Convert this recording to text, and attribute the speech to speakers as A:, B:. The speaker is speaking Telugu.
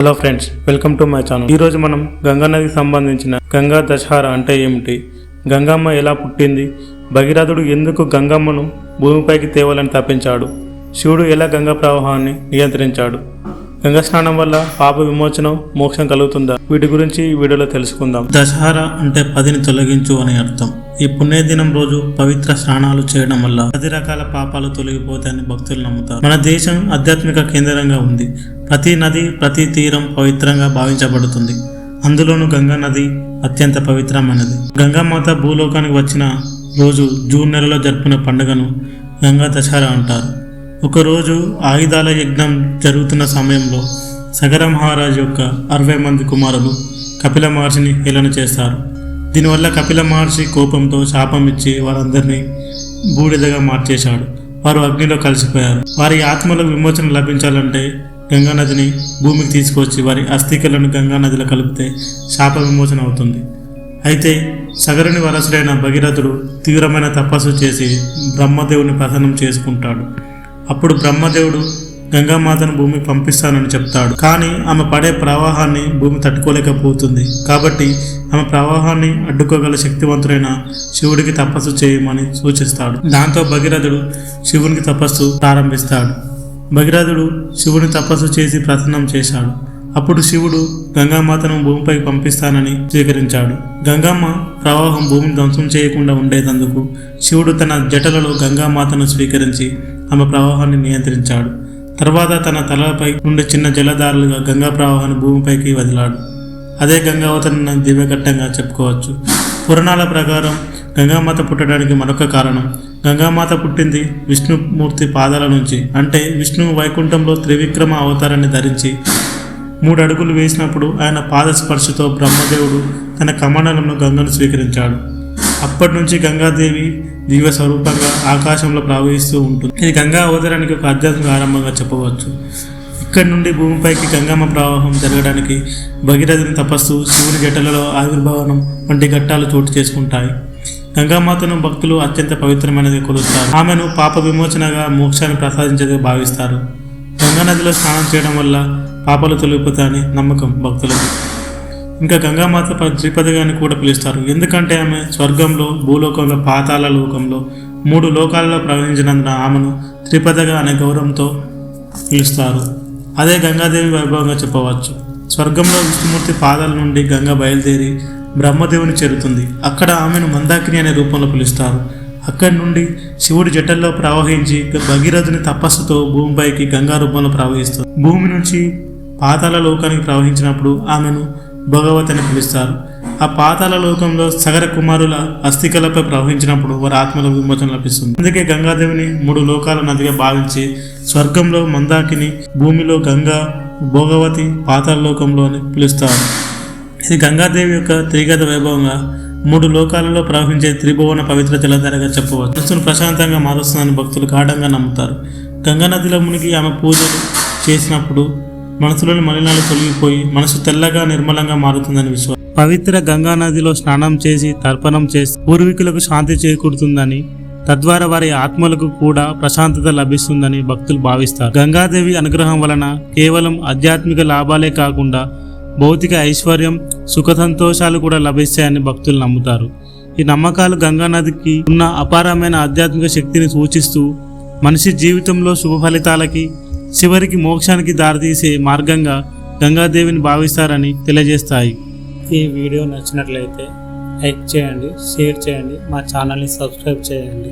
A: Hello friends welcome to my channel. ఈరోజు మనం గంగా నదికి సంబంధించిన గంగా దశహార అంటే ఏమిటి? గంగమ్మ ఎలా పుట్టింది? భగీరథుడు ఎందుకు గంగమ్మను భూమిపైకి తేవాలని తప్పించాడు? శివుడు ఎలా గంగా ప్రవాహాన్ని నియంత్రించాడు? గంగా స్నానం వల్ల పాప విమోచనం మోక్షం కలుగుతుందా? వీటి గురించి ఈ వీడియోలో తెలుసుకుందాం.
B: దశహార అంటే పదిని తొలగించు అని అర్థం. ఈ పుణ్యదినం రోజు పవిత్ర స్నానాలు చేయడం వల్ల పది రకాల పాపాలు తొలగిపోతాయని భక్తులు నమ్ముతారు. మన దేశం ఆధ్యాత్మిక కేంద్రంగా ఉంది. ప్రతి నది ప్రతి తీరం పవిత్రంగా భావించబడుతుంది. అందులోనూ గంగా నది అత్యంత పవిత్రమైనది. గంగామాత భూలోకానికి వచ్చిన రోజు జూన్ నెలలో జరుపుకునే పండుగను గంగా దశహరా అంటారు. ఒకరోజు ఆయుధాల యజ్ఞం జరుగుతున్న సమయంలో సగర మహారాజు యొక్క అరవై మంది కుమారులు కపిల మహర్షిని హేళన చేస్తారు. దీనివల్ల కపిల మహర్షి కోపంతో శాపం ఇచ్చి వారందరినీ బూడిదగా మార్చేశాడు. వారు అగ్నిలో కలిసిపోయారు. వారి ఆత్మలకు విమోచన లభించాలంటే గంగానదిని భూమికి తీసుకొచ్చి వారి అస్థికలను గంగా నదిలో కలిపితే శాప విమోచన అవుతుంది. అయితే సగరుని వరసుడైన భగీరథుడు తీవ్రమైన తపస్సు చేసి బ్రహ్మదేవుని ప్రసన్నం చేసుకుంటాడు. అప్పుడు బ్రహ్మదేవుడు గంగామాతను భూమి పంపిస్తానని చెప్తాడు. కానీ ఆమె పడే ప్రవాహాన్ని భూమి తట్టుకోలేకపోతుంది. కాబట్టి ఆమె ప్రవాహాన్ని అడ్డుకోగల శక్తివంతుడైన శివుడికి తపస్సు చేయమని సూచిస్తాడు. దాంతో భగీరథుడు శివునికి తపస్సు ప్రారంభిస్తాడు. భగీరథుడు శివుని తపస్సు చేసి ప్రసన్నం చేశాడు. అప్పుడు శివుడు గంగామాతను భూమిపై పంపిస్తానని స్వీకరించాడు. గంగమ్మ ప్రవాహం భూమిని ధ్వంసం చేయకుండా ఉండేటందుకు శివుడు తన జటలలో గంగామాతను స్వీకరించి ఆమె ప్రవాహాన్ని నియంత్రించాడు. తర్వాత తన తలపై నుండి చిన్న జలధారలుగా గంగా ప్రవాహాన్ని భూమిపైకి వదిలాడు. అదే గంగావతరణ దివ్యఘట్టంగా చెప్పుకోవచ్చు. పురాణాల ప్రకారం గంగామాత పుట్టడానికి మరొక కారణం గంగామాత పుట్టింది విష్ణుమూర్తి పాదాల నుంచి. అంటే విష్ణువు వైకుంఠంలో త్రివిక్రమ అవతారాన్ని ధరించి మూడు అడుగులు వేసినప్పుడు ఆయన పాద స్పర్శతో బ్రహ్మదేవుడు తన కమండలంలో గంగను స్వీకరించాడు. అప్పటి నుంచి గంగాదేవి దివ్య స్వరూపంగా ఆకాశంలో ప్రవహిస్తూ ఉంటుంది. ఇది గంగా అవతారానికి ఒక ఆధ్యాత్మిక ఆరంభంగా చెప్పవచ్చు. ఇక్కడి నుండి భూమిపైకి గంగమ్మ ప్రవాహం జరగడానికి భగీరథుని తపస్సు శివుని జటలలో ఆవిర్భావనం వంటి ఘట్టాలు చోటు చేసుకుంటాయి. గంగామాతను భక్తులు అత్యంత పవిత్రమైనది కొలుస్తారు. ఆమెను పాప విమోచనగా మోక్షాన్ని ప్రసాదించేది భావిస్తారు. గంగా నదిలో స్నానం చేయడం వల్ల పాపాలు తొలగిపోతాయని నమ్మకం భక్తులకు ఇంకా గంగామాత ప- అని కూడా పిలుస్తారు. ఎందుకంటే ఆమె స్వర్గంలో భూలోకంలో పాతాల లోకంలో మూడు లోకాలలో ప్రవహించినందున ఆమెను త్రిపదగా అనే గౌరవంతో పిలుస్తారు. అదే గంగాదేవి వైభవంగా చెప్పవచ్చు. స్వర్గంలో విష్ణుమూర్తి పాదాల నుండి గంగ బయలుదేరి బ్రహ్మదేవుని చేరుతుంది. అక్కడ ఆమెను మందాకిని అనే రూపంలో పిలుస్తారు. అక్కడి నుండి శివుడి జటల్లో ప్రవహించి భగీరథుని తపస్సుతో భూమిపైకి గంగా రూపంలో ప్రవహిస్తుంది భూమి నుంచి పాతాళ లోకానికి ప్రవహించినప్పుడు ఆమెను భగవతి అని పిలుస్తారు. ఆ పాతాళ లోకంలో సగర కుమారుల అస్థికలపై ప్రవహించినప్పుడు వారి ఆత్మల విమోచన లభిస్తుంది. అందుకే గంగాదేవిని మూడు లోకాల నదిగా భావించి స్వర్గంలో మందాకిని భూమిలో గంగా భోగవతి పాతాల లోకంలో అని పిలుస్తారు. ఇది గంగాదేవి యొక్క త్రిగత వైభవంగా మూడు లోకాలలో ప్రవహించే త్రిభువన పవిత్ర జలధారగా చెప్పవచ్చు. మనసును ప్రశాంతంగా మారుస్తుందని భక్తులు గాఢంగా నమ్ముతారు. గంగా నదిలో మునిగి ఆమె పూజలు చేసినప్పుడు మనసులోని మలినాలు తొలగిపోయి మనసు తెల్లగా నిర్మలంగా మారుతుందని విశ్వాసం పవిత్ర గంగా నదిలో స్నానం చేసి తర్పణం చేసి పూర్వీకులకు శాంతి చేకూరుతుందని తద్వారా వారి ఆత్మలకు కూడా ప్రశాంతత లభిస్తుందని భక్తులు భావిస్తారు. గంగాదేవి అనుగ్రహం వలన కేవలం ఆధ్యాత్మిక లాభాలే కాకుండా భౌతిక ఐశ్వర్యం సుఖ సంతోషాలు కూడా లభిస్తాయని భక్తులు నమ్ముతారు. ఈ నమ్మకాలు గంగా నదికి ఉన్న అపారమైన ఆధ్యాత్మిక శక్తిని సూచిస్తూ మనిషి జీవితంలో శుభ ఫలితాలకి చివరికి మోక్షానికి దారితీసే మార్గంగా గంగాదేవిని భావిస్తారని తెలియజేస్తాయి.
A: ఈ వీడియో నచ్చినట్లయితే లైక్ చేయండి షేర్ చేయండి మా ఛానల్ని సబ్స్క్రైబ్ చేయండి.